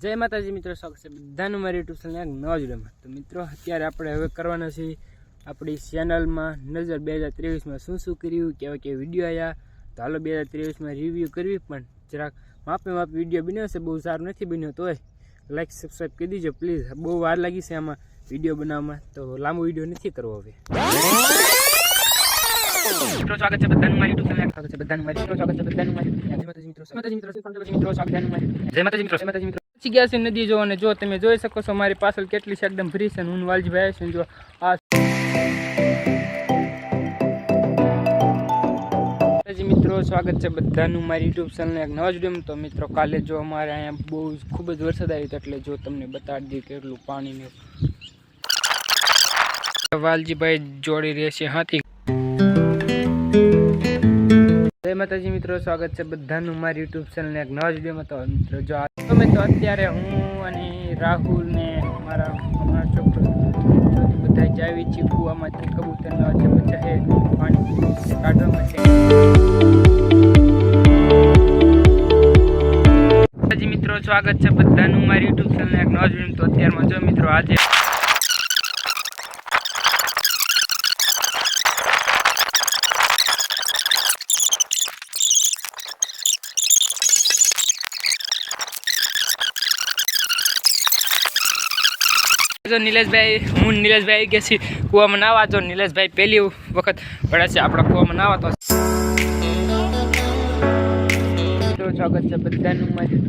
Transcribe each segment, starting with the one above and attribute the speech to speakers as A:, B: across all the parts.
A: જય માતાજી મિત્રો, સ્વાગત છે બધાનું મારી યુટ્યુબ ચેનલ નવા વિડીયોમાં તો મિત્રો, અત્યારે આપણે હવે કરવાના છે આપણી ચેનલમાં નજર બે હજાર ત્રેવીસમાં શું શું કર્યું, કેવા કેવા વીડિયો આવ્યા તો હાલો બે હજાર ત્રેવીસમાં રિવ્યૂ કરવી, પણ જરાક માપે માપ વીડિયો બન્યો છે બહુ સારું નથી બન્યો તોય લાઈક સબસ્ક્રાઈબ કરી દીજો પ્લીઝ બહુ વાર લાગી છે આમાં વીડિયો બનાવવામાં, તો લાંબો વીડિયો નથી કરવો હવે. મિત્રો, સ્વાગત છે બધાનું મારી યુટ્યુબ ચેનલ સ્વાગત છે બધાનું મારી મિત્રો, સ્વાગત છે બધાનું મારી મિત્રો મિત્રો મિત્રો મિત્રો પહોંચી છે નદી જો જો તમે જોઈ શકો છો મારી પાછળ કેટલી છે એકદમ ફ્રી છે હું વાલજીભાઈ છું જો આ મિત્રો, સ્વાગત છે બધાનું મારી યુટ્યુબ ચેનલ એક નવા જ તો મિત્રો, કાલે જો અમારે અહીંયા બહુ ખૂબ જ વરસાદ આવ્યો હતો એટલે જો તમને બતાડી દઈએ કેટલું પાણીનું વાલજીભાઈ જોડી રહેશે હાથી. જય માતાજી મિત્રો, સ્વાગત છે બધાનું મારી યુટ્યુબ ચેનલને એક નવા જ વિડીયોમાં. તો મિત્રો, જો તો અત્યારે હું અને રાહુલ ને મારા મારા છોકરો બધા જાવી છીએ કૂવામાંથી કબૂતરના બચ્ચા હે પાણી કાઢવા માટે મિત્રો, સ્વાગત છે બધાનું મારી યુટ્યુબ ચેનલને એક નવા જ વીડિયો તો અત્યારમાં જો મિત્રો, આજે જો નિલેશભાઈ, હું નિલેશભાઈ કે છે કૂવામાં નાવા. તો નિલેશભાઈ પહેલી વખત પડે છે આપણા કૂવામાં નાવા, તો સ્વાગત છે બધાનું મારી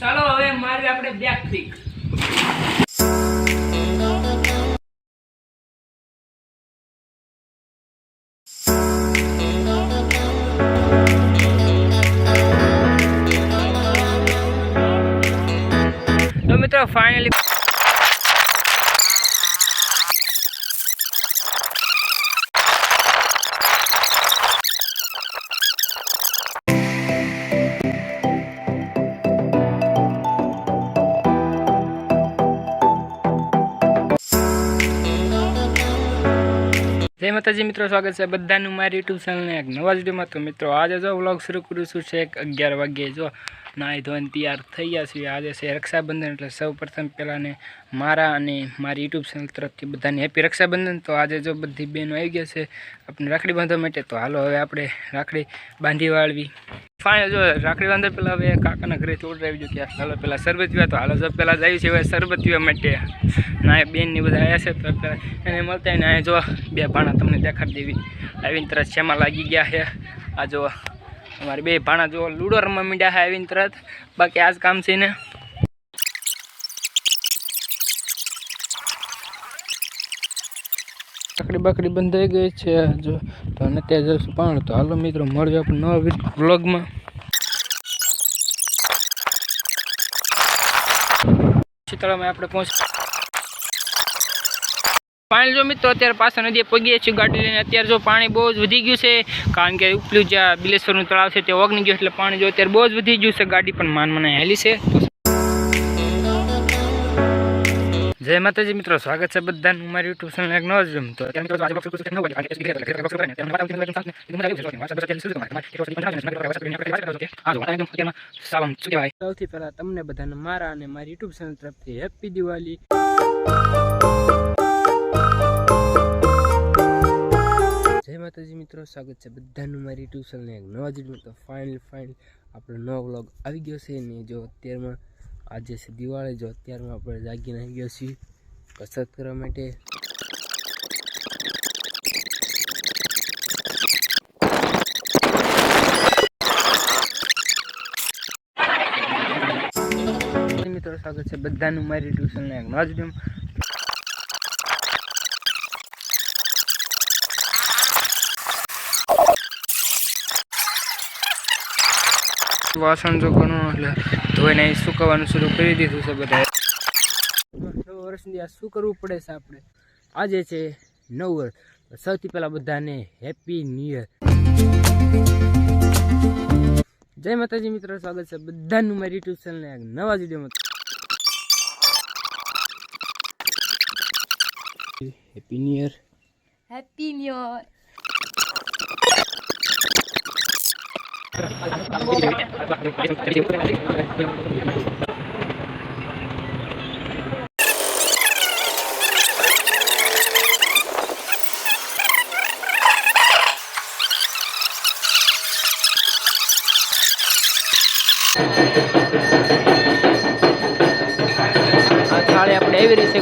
A: ચાલો હવે મારી આપણે બેક પીક મિત્રો ફાઇનલી જય માતાજી, મિત્રો, સ્વાગત છે બધાનું મારી યુટ્યુબ ચેનલને એક નવા જ વિડીયોમાં. તો મિત્રો, આજે જો વ્લોગ શરૂ કરું છું છે અગિયાર વાગ્યે. જો નાહી ધોઈને તૈયાર થઈ ગયા છીએ. આજે છે રક્ષાબંધન, એટલે સૌ પ્રથમ પહેલાંને મારા અને મારી યુટ્યુબ ચેનલ તરફથી બધાને હેપી રક્ષાબંધન. તો આજે જો બધી બહેનો આવી ગયા છે, આપણે રાખડી બાંધવા માટે, તો હાલો હવે આપણે રાખડી બાંધી વાળવી. ફાઇનલ જો, રાખડી બાંધવા પહેલાં હવે કાકાના ઘરે ચોડ આવી ગયો કે હાલો પહેલાં શરબત પીવા, તો હાલો જો પહેલાં જ આવ્યું છે હવે શરબત પીવા માટે. ના બેન ને બધા આવ્યા છે, તો પહેલાં એને મળતા ને અહીંયા જો બે ભાણા તમને દેખાડી દેવી. આવીને તરત શેમાં લાગી ગયા છે. આ જો અમારે બે ભાણા જો લૂડો રમવા મીડ્યા આવીને તરત. બાકી આ જ કામ છે ને. બકડી બકડી બંધાઈ ગઈ છે જો. તો અને ત્યાં જશું પણ તો હાલો મિત્રો મળજો આપણે નવા વ્લોગમાં. શીતળામાં આપણે પહોંચ પાણી જો મિત્રો અત્યારે પાછા નદીએ પગીએ છીએ ગાડી લઈને અત્યારે જો પાણી બહુ જ વધી ગયું છે કારણ કે ઉપલું જ્યાં બિલેશ્વરનું તળાવ છે તે ઓગની ગયું એટલે પાણી જો અત્યારે બહુ જ વધી ગયું છે ગાડી પણ માન મને હેલી છે જય માતાજી મિત્રો સ્વાગત છે બધાનું મારી યુટ્યુબ ચેનલ એક નવો જ તો સૌથી પહેલા તમને બધાને મારા અને મારી યુટ્યુબ ચેનલ તરફથી હેપી દિવાળી માતાજી મિત્રો, સ્વાગત છે બધાનું મારી ટ્યુશનને એક નવા જ તો ફાઇનલ ફાઇનલ આપણો નવો વ્લોગ આવી ગયો છે ને જો અત્યારમાં, આજે છે દિવાળી, જો અત્યારમાં આપણે જાગીને આવી ગયા છીએ કસરત કરવા માટે. મિત્રો, સ્વાગત છે બધાનું મારી ટ્યુશનને એક નવા જ વાસણ જો ઘણું એટલે ધોઈને અહીં શરૂ કરી દીધું છે બધા નવ વર્ષની આ શું કરવું પડે છે આપણે. આજે છે નવ વર્ષ. સૌથી પહેલાં બધાને હેપી ન્યૂ યર જય માતાજી મિત્રો સ્વાગત છે બધાનું મારી યુટ્યુબ ચેનલને એક નવા વિડીયોમાં happy new year
B: happy new year
A: થાળી આપણે આવી રહી છે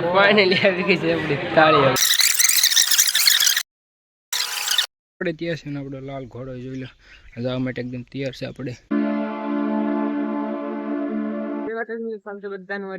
A: ફાઇનલી આવી ગઈ છે આપણી તાળી આપણે તૈયાર છે ને આપણો લાલ ઘોડો જોઈ લો. જવા માટે એકદમ તૈયાર છે આપણે. બધાનું